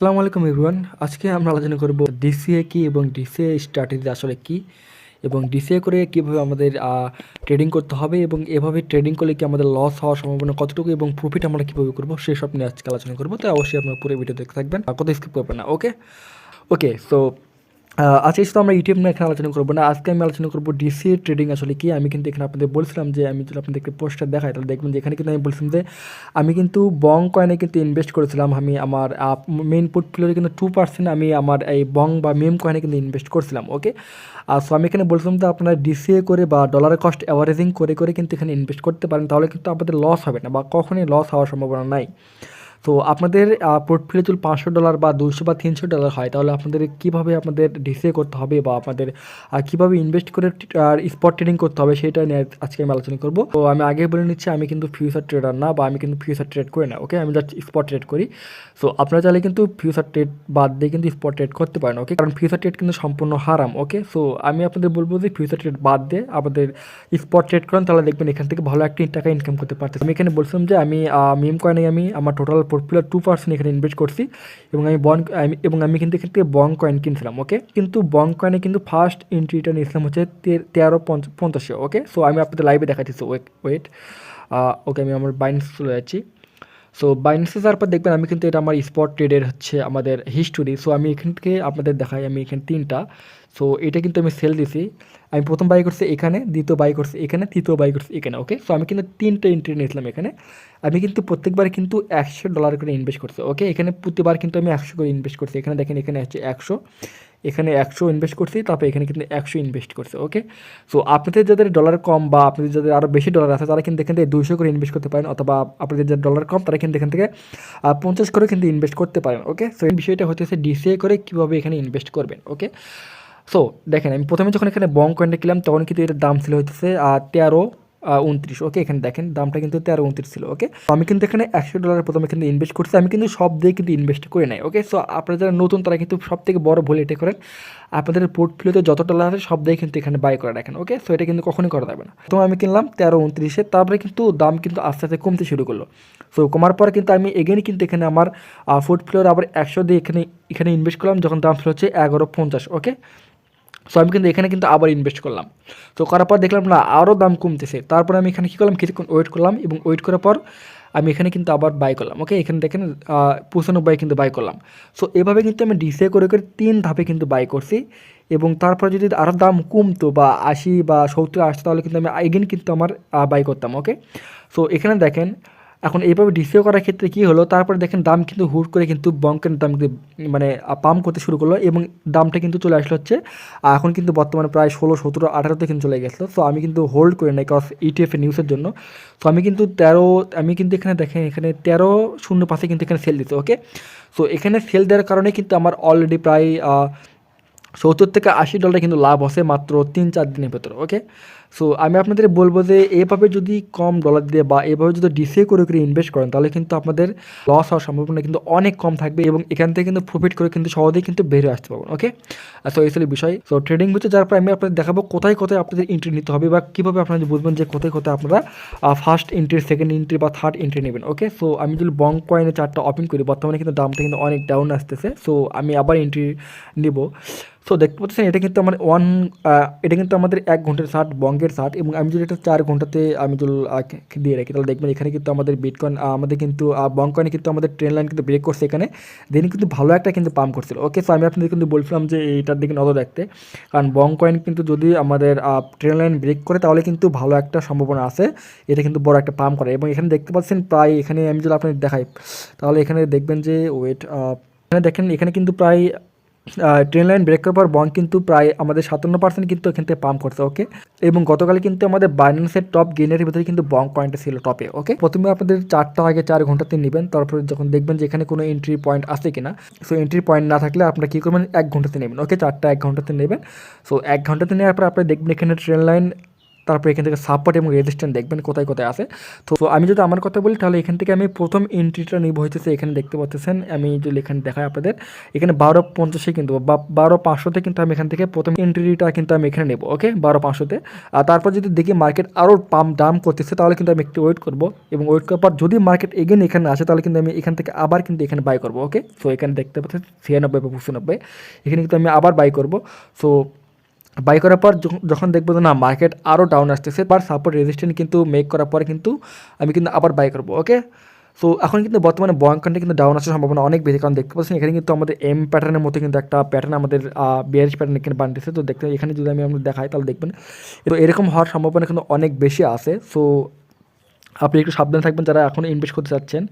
আসসালামু আলাইকুম এভরিওয়ান। আজকে আমরা আলোচনা করব ডিসিএ কি এবং ডিসিএ স্ট্র্যাটেজি আসলে কি এবং ডিসিএ করে কীভাবে আমাদের ট্রেডিং করতে হবে এবং এভাবে ট্রেডিং করলে কি আমাদের লস হওয়ার সম্ভাবনা কতটুকু এবং প্রফিট আমরা কীভাবে করব সেসব নিয়ে আজকে আলোচনা করব। তাই অবশ্যই আপনার পুরো ভিডিও দেখতে থাকবেন কত স্কিপ করবেন না ওকে ওকে সো আজকে শুধু আমরা ইউটিউব নিয়ে এখানে আলোচনা করব না, আজকে আমি আলোচনা করব ডিসি ট্রেডিং আসলে কি? আমি কিন্তু এখানে আপনাদের বলছিলাম যে, আমি যদি আপনাদেরকে পোস্টার দেখাই, তাহলে দেখবেন যে এখানে কিন্তু আমি বলছিলাম যে, আমি কিন্তু বং কয়েনে কিন্তু ইনভেস্ট করেছিলাম। আমি আমার মেইন পোর্টফোলিওতে কিন্তু টু পার্সেন্ট আমি আমার এই বং বা মেম কয়েনে কিন্তু ইনভেস্ট করছিলাম ওকে আর সো আমি এখানে বলছিলাম যে, আপনারা ডিসিএ করে বা ডলার কস্ট অ্যাভারেজিং করে করে কিন্তু এখানে ইনভেস্ট করতে পারেন, তাহলে কিন্তু আপনাদের লস হবে না বা কখনোই লস হওয়ার সম্ভাবনা নাই। তো আপনাদের পোর্টফোলিও যদি পাঁচশো ডলার বা দুশো বা তিনশো ডলার হয়, তাহলে আপনাদের কীভাবে আপনাদের ডিসিএ করতে হবে বা আপনাদের কীভাবে ইনভেস্ট করে স্পট ট্রেডিং করতে হবে সেটা নিয়ে আজকে আমি আলোচনা করব। তো আমি আগে বলে নিচ্ছি, আমি কিন্তু ফিউচার ট্রেডার না বা আমি কিন্তু ফিউচার ট্রেড করি না ওকে আমি জাস্ট স্পট ট্রেড করি। সো আপনারা চাইলে কিন্তু ফিউচার ট্রেড বাদ দিয়ে কিন্তু স্পট ট্রেড করতে পারেন ওকে কারণ ফিউচার ট্রেড কিন্তু সম্পূর্ণ হারাম ওকে সো আমি আপনাদের বলব যে ফিউচার ট্রেড বাদ দিয়ে আমাদের স্পট ট্রেড করেন, তাহলে দেখবেন এখান থেকে ভালো একটা টাকা ইনকাম করতে পারতেছি আমি এখানে বলছিলাম যে আমি মিম কয়েনে আমি, আমার টোটাল পোর্টফোলিও টু পার্সেন্ট এখানে ইনভেস্ট করছি এবং আমি বন এবং আমি কিন্তু এখান থেকে বং কয়েন কিনছিলাম ওকে কিন্তু বং কয়েনে কিন্তু ফার্স্ট এন্ট্রিটা নিয়েছিলাম হচ্ছে তেরো পঞ্চাশে ওকে সো আমি আপনাদের লাইভে দেখাচ্ছি ওয়েট ওকে আমি আমার বাইন্স চলে যাচ্ছি। সো বাইন্সে যাওয়ার পর দেখবেন আমি কিন্তু এটা আমার স্পট ট্রেডের হচ্ছে আমাদের হিস্টোরি সো আমি এখান থেকে আপনাদের দেখাই, আমি এখানে তিনটা। সো এটা কিন্তু আমি সেল দিছি। আমি প্রথম বাই করছি এখানে, দ্বিতীয় বাই করছি এখানে, তৃতীয় বাই করছি এখানে ওকে সো আমি কিন্তু তিনটে এন্ট্রি নিয়েছিলাম এখানে। আমি কিন্তু প্রত্যেকবার কিন্তু একশো ডলার করে ইনভেস্ট করছি ওকে এখানে প্রতিবার কিন্তু আমি একশো করে ইনভেস্ট করছি। এখানে দেখেন, এখানে হচ্ছে একশো। এখানে একশো ইনভেস্ট করছি, তারপর এখানে কিন্তু একশো ইনভেস্ট করছে ওকে সো আপনাদের যাদের ডলার কম বা আপনাদের যাদের আরও বেশি ডলার আছে, তারা কিন্তু এখান থেকে দুইশো করে ইনভেস্ট করতে পারেন অথবা আপনাদের যাদের ডলার কম, তারা কিন্তু এখান থেকে পঞ্চাশ করে কিন্তু ইনভেস্ট করতে পারেন ওকে সো এই বিষয়টা হচ্ছে ডিসিএ করে কীভাবে এখানে ইনভেস্ট করবেন ওকে সো দেখেন, আমি প্রথমে যখন এখানে বং কয়েনটা কিনলাম, তখন কিন্তু এটার দাম ছিল হচ্ছে তেরো উনত্রিশ ওকে এখানে দেখেন, দামটা কিন্তু তেরো, উনত্রিশ ছিল ওকে আমি কিন্তু এখানে একশো ডলার প্রথমে কিন্তু ইনভেস্ট করছি, আমি কিন্তু সব দিয়ে কিন্তু ইনভেস্ট করে নাই ওকে সো আপনারা যারা নতুন, তারা কিন্তু সব থেকে বড় ভুল এটা করেন। আপনাদের পোর্টফোলিওতে যত ডলার আছে, সব দিয়ে কিন্তু এখানে বাই করে রাখেন ওকে সো এটা কিন্তু কখনোই করা যাবে না। তো আমি কিনলাম তেরো, উনত্রিশে, তারপরে কিন্তু দাম কিন্তু আস্তে আস্তে কমতে শুরু করল। সো কমার পর কিন্তু আমি এগেনই কিন্তু এখানে আমার পোর্টফোলিওর আবার একশো দিয়ে এখানে এখানে ইনভেস্ট করলাম, যখন দাম ছিল হচ্ছে এগারো, পঞ্চাশ ওকে সো আমি কিন্তু এখানে কিন্তু আবার ইনভেস্ট করলাম। তো করার পর দেখলাম, না আরও দাম কমতেছে। তারপরে আমি এখানে কী করলাম? কিছুক্ষণ ওয়েট করলাম এবং ওয়েট করার পর আমি এখানে কিন্তু আবার বাই করলাম। ওকে এখানে দেখেন পঁচানব্বই কিন্তু বাই করলাম। সো এভাবে কিন্তু আমি ডিসে করে করে তিন ধাপে কিন্তু বাই করছি এবং তারপর যদি আরও দাম কমতো বা আশি বা সত্তর আসতো, তাহলে কিন্তু আমি এগেন কিন্তু আমার বাই করতাম। ওকে সো এখানে দেখেন এখন এইভাবে ডিসিও করার ক্ষেত্রে কী হলো? তারপরে দেখেন দাম কিন্তু হুট করে কিন্তু বঙ্কের দাম মানে পাম্প করতে শুরু করল এবং দামটা কিন্তু চলে আসলো হচ্ছে এখন কিন্তু বর্তমানে প্রায় ষোলো, সতেরো, আঠারোতে কিন্তু চলে গেছিল সো আমি কিন্তু হোল্ড করে নাই কজ ইটিএফ নিউজের জন্য। সো আমি কিন্তু তেরো, আমি কিন্তু এখানে দেখেন, এখানে তেরো শূন্য পাশে কিন্তু এখানে সেল দিতে ওকে সো এখানে সেল দেওয়ার কারণে কিন্তু আমার অলরেডি প্রায় সত্তর থেকে আশি ডলার কিন্তু লাভ হচ্ছে মাত্র তিন, চার দিনের ভেতরে ওকে সো আমি আপনাদের বলব যে, এভাবে যদি কম ডলার দিয়ে বা এভাবে যদি ডিসিএ করে করে ইনভেস্ট করেন, তাহলে কিন্তু আপনাদের লস হওয়ার সম্ভাবনা কিন্তু অনেক কম থাকবে এবং এখান থেকে কিন্তু প্রফিট করে কিন্তু সহজেই কিন্তু বের আসতে পারবেন ওকে সো এই বিষয়। সো ট্রেডিং হচ্ছে যার পর আমি আপনাদের দেখাবো কোথায় কোথায় আপনাদের এন্ট্রি নিতে হবে বা কীভাবে আপনারা বুঝবেন যে কোথায় কোথায় আপনারা ফার্স্ট এন্ট্রি সেকেন্ড এন্ট্রি বা থার্ড এন্ট্রি নেবেন ওকে সো আমি যদি বং কয়েনে চারটা ওপেন করি, বর্তমানে কিন্তু দামটা কিন্তু অনেক ডাউন আসতেছে। সো আমি আবার এন্ট্রি নিব। সো দেখতে পাচ্ছেন, এটা কিন্তু আমার ওয়ান এটা কিন্তু আমাদের এক ঘণ্টার শার্ট বঙ্গের শার্ট এবং আমি যদি এটা চার ঘন্টাতে আমি যদি দিয়ে রাখি, তাহলে দেখবেন এখানে কিন্তু আমাদের বিটকয়েন আমাদের কিন্তু বঙ্কয়েনে কিন্তু আমাদের ট্রেন লাইন কিন্তু ব্রেক করছে এখানে। দেন কিন্তু ভালো একটা কিন্তু পাম্প করছিল। ওকে সো আমি আপনাদের কিন্তু বলছিলাম যে এটার দিকে নজর রাখতে। কারণ বঙ্কয়েন কিন্তু যদি আমাদের ট্রেন লাইন ব্রেক করে, তাহলে কিন্তু ভালো একটা সম্ভাবনা আছে। এটা কিন্তু বড় একটা পাম্প করে। এবং এখানে দেখতে পাচ্ছেন প্রায় এখানে আমি যদি আপনাদের দেখাই, তাহলে এখানে দেখবেন যে ওয়েট এখানে দেখেন, এখানে কিন্তু প্রায় ট্রেন লাইন ব্রেক করার পর বং কিন্তু প্রায় আমাদের সাতান্ন পার্সেন্ট কিন্তু এখান থেকে পাম্প করছে ওকে এবং গতকাল কিন্তু আমাদের বাইন্যান্সের টপ গেনের ভিতরে কিন্তু বং পয়েন্ট ছিল টপে ওকে প্রথমে আপনাদের চারটা আগে চার ঘন্টাতে নেবেন, তারপরে যখন দেখবেন যে এখানে কোনো এন্ট্রি পয়েন্ট আছে কিনা সো এন্ট্রি পয়েন্ট না থাকলে আপনারা কী করবেন? এক ঘন্টাতে নেবেন ওকে চারটা এক ঘন্টাতে নেবেন সো এক ঘন্টাতে নেওয়ার পর আপনি দেখবেন এখানে ট্রেন লাইন তারপর এখান থেকে সাপোর্ট এবং রেজিস্ট্যান্ট দেখবেন কোথায় কোথায় আছে। তো আমি যদি আমার কথা বলি, তাহলে এখান থেকে আমি প্রথম এন্ট্রিটা নিব হইতেছে এখানে দেখতে পাচ্ছেন, আমি যদি এখানে দেখাই আপনাদের, এখানে বারো পঞ্চাশে কিন্তু, বা বারো পাঁচশোতে কিন্তু আমি এখান থেকে প্রথম এন্ট্রিটা কিন্তু আমি এখানে নেব ওকে বারো পাঁচশোতে আর তারপর যদি দেখি মার্কেট আরও পাম দাম করতেছে, তাহলে কিন্তু আমি একটু ওয়েট করব এবং ওয়েট করার পর যদি মার্কেট এগেন এখানে আসে, তাহলে কিন্তু আমি এখান থেকে আবার কিন্তু এখানে বাই করব ওকে সো এখানে দেখতে পাচ্ছেন ছিয়ানব্বই বা পঁচানব্বই, এখানে কিন্তু আমি আবার বাই করব। সো বাই করার পর যখন- দেখব না মার্কেট আরও ডাউন আসতেছে তার সাপোর্ট রেজিস্ট্যান্ট কিন্তু মেক করার পরে কিন্তু আমি কিন্তু আবার বাই করব ওকে সো এখন কিন্তু বর্তমানে বয়ঙ্কনটা কিন্তু ডাউন আসার সম্ভাবনা অনেক বেশি, কারণ দেখতে পাচ্ছেন এখানে কিন্তু আমাদের এম প্যাটার্নের মতো কিন্তু একটা প্যাটার্ন আমাদের বিয়ারিশ প্যাটার্ন এখানে বানিয়েছে। তো দেখতে এখানে যদি আমি আমরা দেখাই, তাহলে দেখবেন, তো এরকম হওয়ার সম্ভাবনা কিন্তু অনেক বেশি আছে। সো আপনি একটু সাবধানে থাকবেন যারা এখন ইনভেস্ট করতে চাচ্ছেন।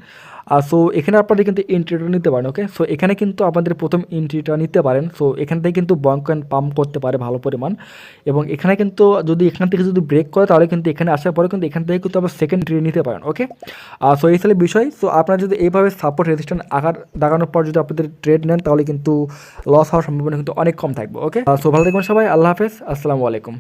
আর সো এখানে আপনারা কিন্তু এন্ট্রিটা নিতে পারেন ওকে সো এখানে কিন্তু আপনাদের প্রথম এন্ট্রিটা নিতে পারেন। সো এখান থেকে কিন্তু বঙ্কয়েন পাম্প করতে পারে ভালো পরিমাণ। এবং এখানে কিন্তু যদি এখান থেকে যদি ব্রেক করে, তাহলে কিন্তু এখানে আসার পরে কিন্তু এখান থেকে কিন্তু আবার সেকেন্ড এন্ট্রি নিতে পারেন ওকে আর সো এই বিষয়। সো আপনারা যদি এইভাবে সাপোর্ট রেজিস্ট্যান্ট আকার দাগানোর পর যদি আপনাদের ট্রেড নেন, তাহলে কিন্তু লস হওয়ার সম্ভাবনা কিন্তু অনেক কম থাকবে ওকে সো ভালো থাকবেন সবাই, আল্লাহ হাফেজ, আসসালামু আলাইকুম।